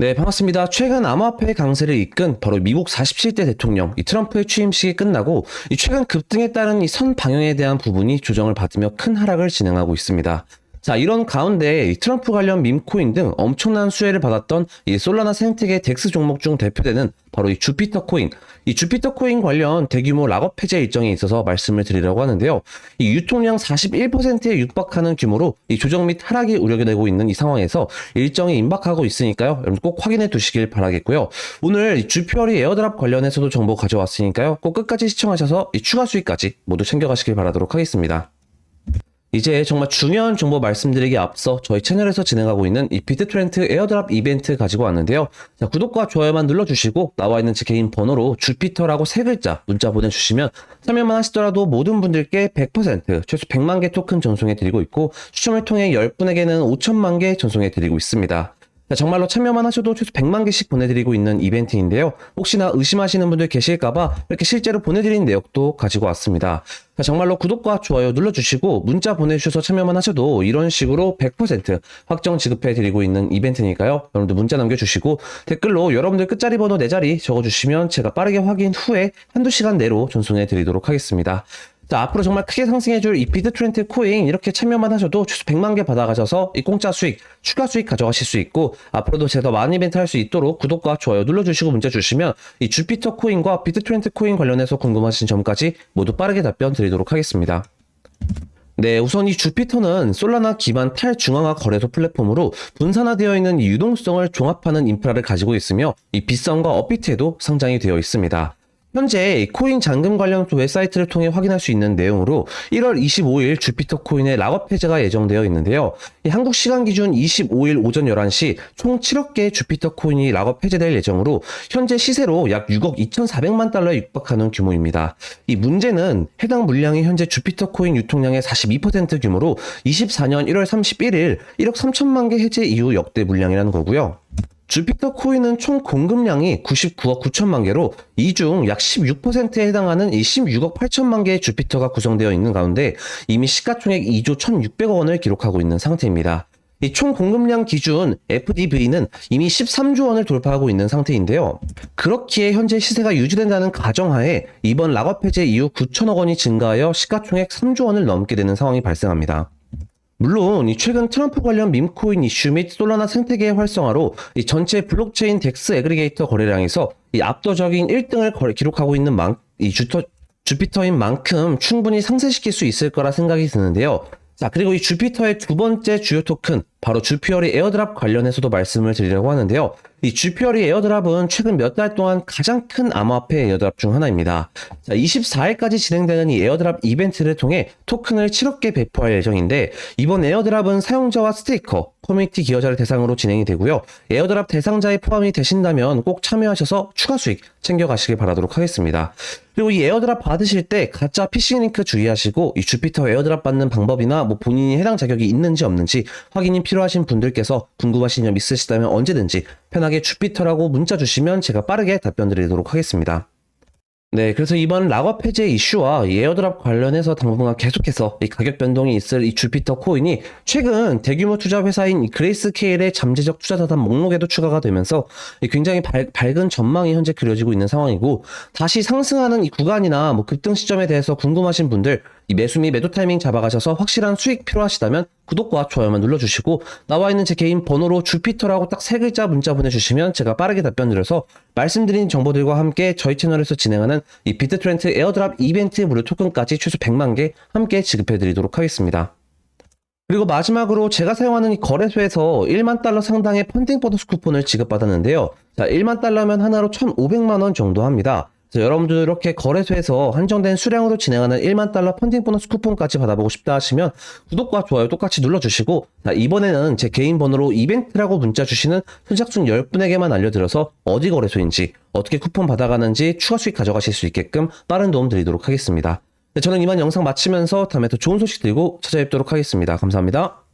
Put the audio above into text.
네, 반갑습니다. 최근 암호화폐 강세를 이끈 바로 미국 47대 대통령 이 트럼프의 취임식이 끝나고 이 최근 급등에 따른 이 선 방향에 대한 부분이 조정을 받으며 큰 하락을 진행하고 있습니다. 자, 이런 가운데 이 트럼프 관련 밈코인 등 엄청난 수혜를 받았던 이 솔라나 생태계 덱스 종목 중 대표되는 바로 이 주피터 코인. 이 주피터 코인 관련 대규모 락업 해제 일정에 있어서 말씀을 드리려고 하는데요. 이 유통량 41%에 육박하는 규모로 이 조정 및 하락이 우려되고 있는 이 상황에서 일정이 임박하고 있으니까요. 여러분 꼭 확인해 두시길 바라겠고요. 오늘 이 주피어리 에어드랍 관련해서도 정보 가져왔으니까요. 꼭 끝까지 시청하셔서 이 추가 수익까지 모두 챙겨가시길 바라도록 하겠습니다. 이제 정말 중요한 정보 말씀드리기 앞서 저희 채널에서 진행하고 있는 이 비트트렌트 에어드랍 이벤트 가지고 왔는데요. 자, 구독과 좋아요만 눌러주시고 나와 있는 제 개인 번호로 주피터라고 세 글자 문자 보내주시면 참여만 하시더라도 모든 분들께 100% 최소 100만 개 토큰 전송해 드리고 있고 추첨을 통해 10분에게는 5천만 개 전송해 드리고 있습니다. 자, 정말로 참여만 하셔도 최소 100만 개씩 보내드리고 있는 이벤트인데요. 혹시나 의심하시는 분들 계실까봐 이렇게 실제로 보내드린 내역도 가지고 왔습니다. 자, 정말로 구독과 좋아요 눌러주시고 문자 보내주셔서 참여만 하셔도 이런 식으로 100% 확정 지급해드리고 있는 이벤트니까요. 여러분들 문자 남겨주시고 댓글로 여러분들 끝자리 번호 4자리 적어주시면 제가 빠르게 확인 후에 한두 시간 내로 전송해드리도록 하겠습니다. 자, 앞으로 정말 크게 상승해줄 이 비트 트렌드 코인 이렇게 참여만 하셔도 최소 100만 개 받아가셔서 이 공짜 수익, 추가 수익 가져가실 수 있고 앞으로도 제가 더 많은 이벤트 할 수 있도록 구독과 좋아요 눌러주시고 문자 주시면 이 주피터 코인과 비트 트렌드 코인 관련해서 궁금하신 점까지 모두 빠르게 답변 드리도록 하겠습니다. 네, 우선 이 주피터는 솔라나 기반 탈중앙화 거래소 플랫폼으로 분산화되어 있는 이 유동성을 종합하는 인프라를 가지고 있으며 이 빗썸과 업비트에도 상장이 되어 있습니다. 현재 코인 잔금 관련 웹사이트를 통해 확인할 수 있는 내용으로 1월 25일 주피터 코인의 락업 해제가 예정되어 있는데요. 이 한국 시간 기준 25일 오전 11시 총 7억 개의 주피터 코인이 락업 해제될 예정으로 현재 시세로 약 6억 2,400만 달러에 육박하는 규모입니다. 이 문제는 해당 물량이 현재 주피터 코인 유통량의 42% 규모로 24년 1월 31일 1억 3천만 개 해제 이후 역대 물량이라는 거고요. 주피터 코인은 총 공급량이 99억 9천만 개로 이 중 약 16%에 해당하는 이 16억 8천만 개의 주피터가 구성되어 있는 가운데 이미 시가총액 2조 1,600억 원을 기록하고 있는 상태입니다. 이 총 공급량 기준 FDV는 이미 13조 원을 돌파하고 있는 상태인데요. 그렇기에 현재 시세가 유지된다는 가정하에 이번 락업 해제 이후 9천억 원이 증가하여 시가총액 3조 원을 넘게 되는 상황이 발생합니다. 물론 이 최근 트럼프 관련 밈코인 이슈 및 솔라나 생태계의 활성화로 이 전체 블록체인 덱스 에그리게이터 거래량에서 이 압도적인 1등을 거래, 기록하고 있는 만, 이 주터, 주피터인 만큼 충분히 상쇄시킬 수 있을 거라 생각이 드는데요. 자, 그리고 이 주피터의 두 번째 주요 토큰, 바로 주피어리 에어드랍 관련해서도 말씀을 드리려고 하는데요. 이 주피어리 에어드랍은 최근 몇 달 동안 가장 큰 암호화폐 에어드랍 중 하나입니다. 자, 24일까지 진행되는 이 에어드랍 이벤트를 통해 토큰을 7억 개 배포할 예정인데 이번 에어드랍은 사용자와 스테이커, 커뮤니티 기여자를 대상으로 진행이 되고요. 에어드랍 대상자에 포함이 되신다면 꼭 참여하셔서 추가 수익 챙겨가시길 바라도록 하겠습니다. 그리고 이 에어드랍 받으실 때 가짜 피싱 링크 주의하시고 이 주피터 에어드랍 받는 방법이나 뭐 본인이 해당 자격이 있는지 없는지 확인이 필요하신 분들께서 궁금하신 점 있으시다면 언제든지 편하게 주피터라고 문자 주시면 제가 빠르게 답변 드리도록 하겠습니다. 네, 그래서 이번 락업 해제 이슈와 이 에어드랍 관련해서 당분간 계속해서 이 가격 변동이 있을 이 주피터 코인이 최근 대규모 투자 회사인 이 그레이스 케일의 잠재적 투자 자산 목록에도 추가가 되면서 이 굉장히 밝, 밝은 전망이 현재 그려지고 있는 상황이고 다시 상승하는 이 구간이나 뭐 급등 시점에 대해서 궁금하신 분들 이 매수 및 매도 타이밍 잡아가셔서 확실한 수익 필요하시다면 구독과 좋아요만 눌러주시고 나와 있는 제 개인 번호로 주피터라고 딱 세 글자 문자 보내주시면 제가 빠르게 답변 드려서 말씀드린 정보들과 함께 저희 채널에서 진행하는 이 비트트렌트 에어드랍 이벤트 무료 토큰까지 최소 100만 개 함께 지급해드리도록 하겠습니다. 그리고 마지막으로 제가 사용하는 이 거래소에서 1만 달러 상당의 펀딩 보너스 쿠폰을 지급받았는데요. 자, 1만 달러면 하나로 1,500만 원 정도 합니다. 그래서 여러분들 이렇게 거래소에서 한정된 수량으로 진행하는 1만 달러 펀딩 보너스 쿠폰까지 받아보고 싶다 하시면 구독과 좋아요 똑같이 눌러주시고 자, 이번에는 제 개인 번호로 이벤트라고 문자 주시는 선착순 10분에게만 알려드려서 어디 거래소인지 어떻게 쿠폰 받아가는지 추가 수익 가져가실 수 있게끔 빠른 도움 드리도록 하겠습니다. 네, 저는 이만 영상 마치면서 다음에 더 좋은 소식 들고 찾아뵙도록 하겠습니다. 감사합니다.